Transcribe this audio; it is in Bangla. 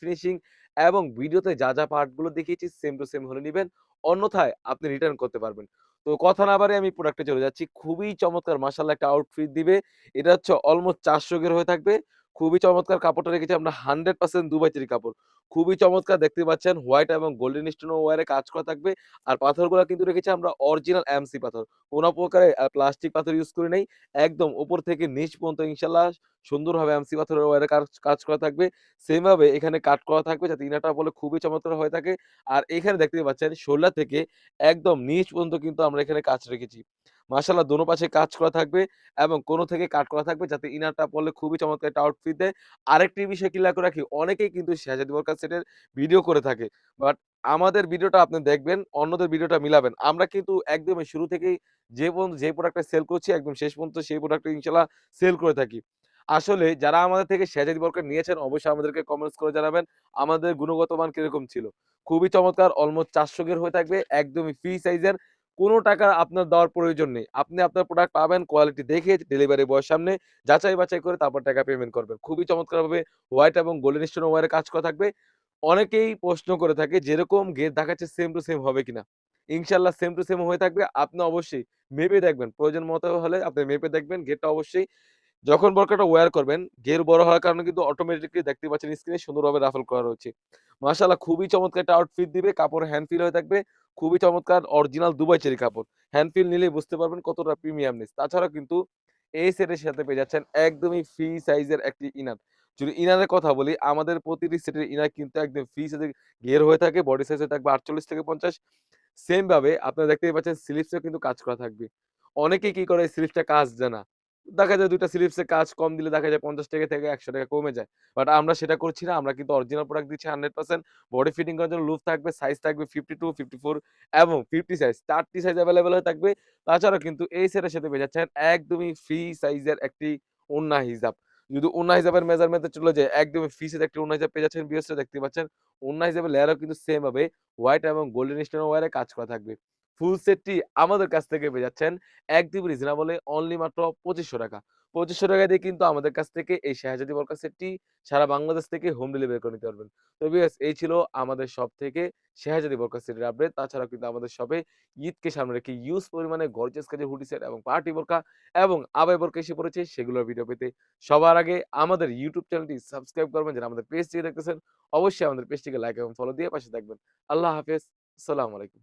ফিনিশিং এবং ভিডিওতে যা, যা পার্টগুলো দেখিয়েছি সেম টু সেম হলে নেবেন অন্যথায় আপনি রিটার্ন করতে পারবেন। তো কথা না বারে আমি প্রোডাক্টে চলে যাচ্ছি। খুবই চমৎকার মাশাআল্লাহ একটা আউটফিট দিবে। এটা হচ্ছে অলমোস্ট ৪০০ গের হয়ে থাকবে। খুবই চমৎকার কাপড়টা রেখেছি আমরা 100% দুবাই চেরি কাপড়। খুবই চমৎকার দেখতে পাচ্ছেন হোয়াইট এবং গোল্ডেন স্টোন ওয়্যারে কাজ করা থাকবে। আর পাথরগুলা কিন্তু রেখেছি আমরা অরিজিনাল এমসি পাথর। কোন প্রকারে প্লাস্টিক পাথর ইউজ করি নাই। একদম উপর থেকে নিচ পর্যন্ত ইনশাআল্লাহ সুন্দরভাবে এমসি পাথরের ওয়্যারে কাজ করা থাকবে। সেম ভাবে এখানে কাট করা থাকবে যাতে ইনারটা পড়লে খুবই চমৎকার হয়ে থাকে। আর এখানে দেখতে পাচ্ছেন শোল্ডার থেকে একদম নিচ পর্যন্ত কিন্তু আমরা এখানে কাজ রেখেছি। মাশাআল্লাহ দোনো পাশে কাজ করা থাকবে এবং কোন থেকে কাট করা থাকবে যাতে ইনারটা পড়লে খুবই চমৎকার একটা আউটফিট দেয়। আরেকটি বিষয় ক্লিয়ার করে রাখি, অনেকেই কিন্তু শেহজাদি ওয়ার্কার সেটের ভিডিও করে থাকে। বাট আমাদের ভিডিওটা আপনি দেখবেন, অন্যদের ভিডিওটা মিলাবেন। আমরা কিন্তু একদমই শুরু থেকেই যে পর্যন্ত যে প্রোডাক্টটা সেল করছি একদম শেষ পর্যন্ত সেই প্রোডাক্টটা ইনশাআল্লাহ সেল করে থাকি। আসলে যারা আমাদের থেকে শেহজাদি ওয়ার্কার নিয়েছেন অবশ্যই আমাদেরকে কমেন্টস করে জানাবেন আমাদের গুণগত মান কীরকম ছিল। খুবই চমৎকার অলমোস্ট ৪০০ গের হয়ে থাকবে। একদমই ফ্রি সাইজের। কোন টাকা আপনার দেওয়ার প্রয়োজন নেই। আপনি আপনার প্রোডাক্ট পাবেন কোয়ালিটি দেখে ডেলিভারি বয়ের সামনে যাচাই বাছাই করে তারপর টাকা পেমেন্ট করবেন। খুবই চমৎকারভাবে হোয়াইট এবং গোল্ডেন স্টোন ওয়ারের কাজ করা থাকবে। অনেকেই প্রশ্ন করে থাকে যেরকম গেট দেখাচ্ছে সেম টু সেম হবে কিনা? ইনশাল্লাহ সেম টু সেম হয়ে থাকবে। আপনি অবশ্যই মেপে দেখবেন। প্রয়োজন মতো হলে আপনি মেপে দেখবেন গেটটা অবশ্যই যখন বোরকাটা ওয়্যার করবেন, গের বড় হওয়ার কারণে কিন্তু অটোমেটিক্যালি দেখতে পাচ্ছেন স্ক্রিনে সুন্দরভাবে রাফেল করা রয়েছে। মাশাআল্লাহ খুবই চমৎকার একটা আউটফিট দিবে। কাপড় হ্যান্ড ফিল হয়ে থাকবে। খুবই চমৎকার অরিজিনাল দুবাই চেরি কাপড়। হ্যান্ড ফিল নিলেই বুঝতে পারবেন কতটা প্রিমিয়ামনেস। তাছাড়াও কিন্তু এই সেটের সাথে পেয়ে যাচ্ছেন একদমই ফ্রি সাইজের একটি ইনার। যদি ইনারের কথা বলি, আমাদের প্রতিটি সেটের ইনার কিন্তু একদম ফ্রি সাইজের ঘের হয়ে থাকে। বডি সাইজ হয়ে থাকবে ৪৮ থেকে ৫০ সেম ভাবে আপনারা দেখতেই পাচ্ছেন স্লিপসেও কিন্তু কাজ করা থাকবে। অনেকেই কি করে স্লিপসটা কাজ দেয় না। দেখা যায় ২ টা স্লিপসে কাজ কম দিলে দেখা যায় ৳৫০ থেকে ৳১০০ কমে যায়। বাট আমরা সেটা করছি না। আমরা কিন্তু অরিজিনাল প্রোডাক্ট দিচ্ছি 100% বডি ফিটিং করার জন্য লুপ থাকবে, সাইজ থাকবে 52, 54 এবং 50 সাইজ। ৪ টি সাইজ অ্যাভেলেবেল হয়ে থাকবে। তাছাড়াও কিন্তু এই সেটের সাথে পেয়ে যাচ্ছেন একদমই ফ্রি সাইজের একটি ওড়না হিজাব। যদি ওড়না হিজাবের মেজারমেন্ট চলে যায় একদমই ফ্রি সাইজের একটি ওড়না হিসাব পেয়ে যাচ্ছেন ভিউয়ার্সরা দেখতে পাচ্ছেন। ওড়না হিসাবে লেয়ারও কিন্তু সেম হবে হোয়াইট এবং গোল্ডেন স্টোন ওয়ারে কাজ করা থাকবে। ফুল সেটটি আমাদের কাছ থেকে পেয়ে যাচ্ছেন একদমই রিজনেবল অনলি মাত্র ৳২৫০০ ৳২৫০০ দিয়ে কিন্তু আমাদের কাছ থেকে এই শেহজাদি ওয়ার্কার সেটটি সারা বাংলাদেশ থেকে হোম ডেলিভারি করে নিতে পারবেন। তো ভিউয়ার্স এই ছিল আমাদের শপ থেকে শেহজাদি ওয়ার্কার সেটের আপডেট। তাছাড়াও কিন্তু আমাদের শপে ঈদকে সামনে রেখে ইউজ পরিমাণে গর্জিয়াস কাজের হুডি সেট এবং পার্টি বোরকা এবং আবায়া বোরকা এসে পড়েছে সেগুলোর ভিডিও পেতে সবার আগে আমাদের ইউটিউব চ্যানেলটি সাবস্ক্রাইব করবেন। যারা আমাদের পেজ থেকে দেখতেছেন, অবশ্যই আমাদের পেজটিকে লাইক এবং ফলো দিয়ে পাশে থাকবেন। আল্লাহ হাফেজ। আসসালামু আলাইকুম।